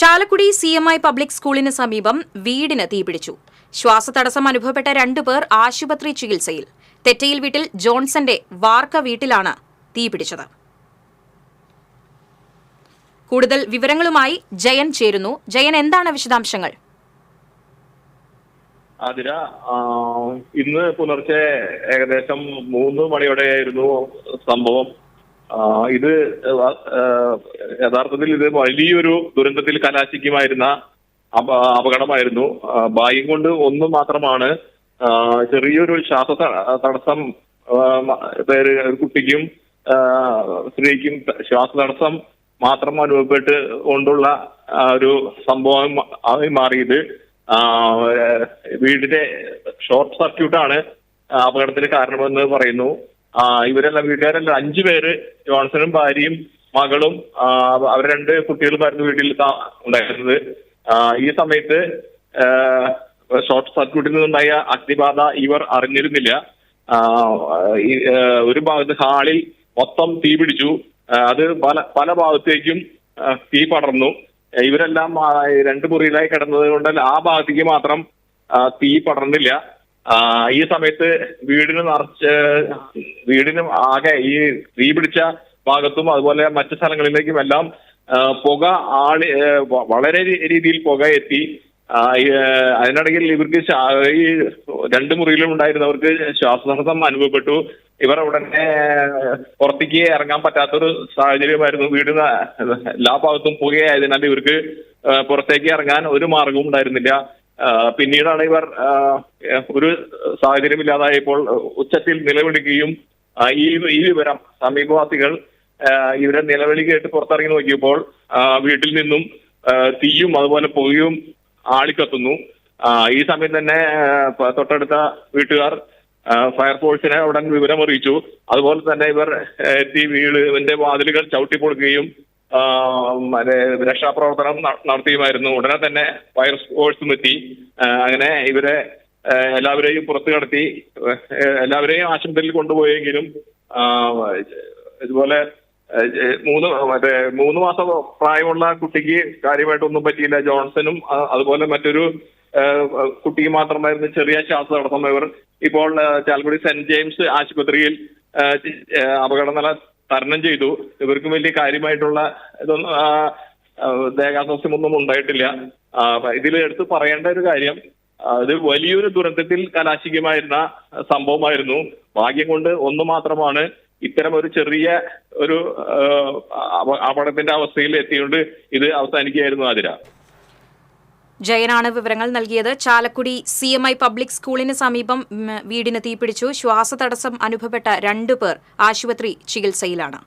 Chalakudy C M I public സ്കൂളിന് സമീപം വീടിന് തീപിടിച്ചു. ശ്വാസതടസ്സം അനുഭവപ്പെട്ട രണ്ടുപേർ ആശുപത്രി ചികിത്സയിൽ. തെറ്റയിൽ വീട്ടിൽ ജോൺസന്റെ വാർക്ക വീട്ടിലാണ് തീപിടിച്ചത്. കൂടുതൽ വിവരങ്ങളുമായി ജയൻ ചേരുന്നു. ജയൻ എന്താണ് വിശദാംശങ്ങൾ? അതിര ഇന്ന് പുലർച്ചെ ഏകദേശം മൂന്ന് മണിയോടെയായിരുന്നു സംഭവം. ഇത് യഥാർത്ഥത്തിൽ ഇത് വലിയൊരു ദുരന്തത്തിൽ കലാശിക്കുമായിരുന്ന അപ- അപകടമായിരുന്നു. ഭാഗ്യം കൊണ്ട് ഒന്ന് മാത്രമാണ് ചെറിയൊരു ശ്വാസ തടസ്സം പേര് കുട്ടിക്കും സ്ത്രീക്കും ശ്വാസ തടസ്സം മാത്രം അനുഭവപ്പെട്ട് കൊണ്ടുള്ള ഒരു സംഭവം ആയി മാറിയത്. വീടിന്റെ ഷോർട്ട് സർക്യൂട്ടാണ് അപകടത്തിന് കാരണമെന്ന് പറയുന്നു. ഇവരെല്ലാം വീട്ടുകാരെല്ലാം അഞ്ചു പേര് ജോൺസണും ഭാര്യയും മകളും അവർ രണ്ട് കുട്ടികളുമായിരുന്നു വീട്ടിൽ ഉണ്ടായിരുന്നത്. ഈ സമയത്ത് ഷോർട്ട് സർക്യൂട്ടിൽ നിന്നുണ്ടായ അഗ്നിബാധ ഇവർ അറിഞ്ഞിരുന്നില്ല. ഒരു ഭാഗത്ത് ഹാളിൽ മൊത്തം തീ പിടിച്ചു. അത് പല പല ഭാഗത്തേക്കും തീ പടർന്നു. ഇവരെല്ലാം രണ്ട് മുറിയിലായി കിടന്നത് കൊണ്ട് ആ ഭാഗത്തേക്ക് മാത്രം തീ പടർന്നില്ല. ഈ സമയത്ത് വീടിന് നിറച്ച് വീടിനും ആകെ ഈ തീ പിടിച്ച ഭാഗത്തും അതുപോലെ മറ്റു സ്ഥലങ്ങളിലേക്കും എല്ലാം പുക ആളി വളരെ രീതിയിൽ പുക എത്തി. അതിനിടയിൽ ഇവർക്ക് ഈ രണ്ട് മുറിയിലും ഉണ്ടായിരുന്നവർക്ക് ശ്വാസതടസ്സം അനുഭവപ്പെട്ടു. ഇവർ ഉടനെ പുറത്തേക്ക് ഇറങ്ങാൻ പറ്റാത്തൊരു സാഹചര്യമായിരുന്നു. വീട് ന- എല്ലാ ഭാഗത്തും പുകയായതിനാൽ ഇവർക്ക് പുറത്തേക്ക് ഇറങ്ങാൻ ഒരു മാർഗവും ഉണ്ടായിരുന്നില്ല. പിന്നീടാണ് ഇവർ ഒരു സാഹചര്യം ഇല്ലാതായപ്പോൾ ഉച്ചത്തിൽ നിലവിളിക്കുകയും ഈ ഈ വിവരം സമീപവാസികൾ ഇവരെ നിലവിളി കേട്ട് പുറത്തിറങ്ങി നോക്കിയപ്പോൾ വീട്ടിൽ നിന്നും തീയും അതുപോലെ പുകയും ആളിക്കത്തുന്നു. ഈ സമയം തന്നെ തൊട്ടടുത്ത വീട്ടുകാർ ഫയർഫോഴ്സിനെ ഉടൻ വിവരം അറിയിച്ചു അതുപോലെ തന്നെ ഇവർ എത്തി വീടിന്റെ വാതിലുകൾ ചവിട്ടിപ്പൊടുക്കുകയും രക്ഷാപ്രവർത്തനം നടത്തിയുമായിരുന്നു. ഉടനെ തന്നെ ഫയർ ഫോഴ്സും എത്തി അങ്ങനെ ഇവരെ എല്ലാവരെയും പുറത്തു കടത്തി എല്ലാവരെയും ആശുപത്രിയിൽ കൊണ്ടുപോയെങ്കിലും ഇതുപോലെ മൂന്ന് മറ്റേ മൂന്ന് മാസം പ്രായമുള്ള കുട്ടിക്ക് കാര്യമായിട്ടൊന്നും പറ്റിയില്ല. ജോൺസണും ആ, അതുപോലെ മറ്റൊരു കുട്ടി കുട്ടിക്ക് മാത്രമായിരുന്നു ചെറിയ ശ്വാസം ഇവർ ഇപ്പോൾ ചാലക്കുടി സെന്റ് ജെയിംസ് ആശുപത്രിയിൽ അപകട നില തരണം ചെയ്തു. ഇവർക്കും വലിയ കാര്യമായിട്ടുള്ള ഇതൊന്നും ദേഹാസ്വാസ്ഥ്യമൊന്നും ഉണ്ടായിട്ടില്ല. ഇതിൽ എടുത്ത് പറയേണ്ട ഒരു കാര്യം ഇത് വലിയൊരു ദുരന്തത്തിൽ കലാശികമായിരുന്ന സംഭവമായിരുന്നു. ഭാഗ്യം കൊണ്ട് ഒന്ന് മാത്രമാണ് ഇത്തരം ഒരു ചെറിയ ഒരു അപകടത്തിന്റെ അവസ്ഥയിൽ എത്തിയോണ്ട് ഇത് അവസാനിക്കുകയായിരുന്നു ആതിര. ജയനാണ് വിവരങ്ങൾ നൽകിയത്. Chalakudy C M I public സ്കൂളിന് സമീപം വീടിന് തീപിടിച്ചു. ശ്വാസതടസ്സം അനുഭവപ്പെട്ട രണ്ടുപേർ ആശുപത്രി ചികിത്സയിലാണ്.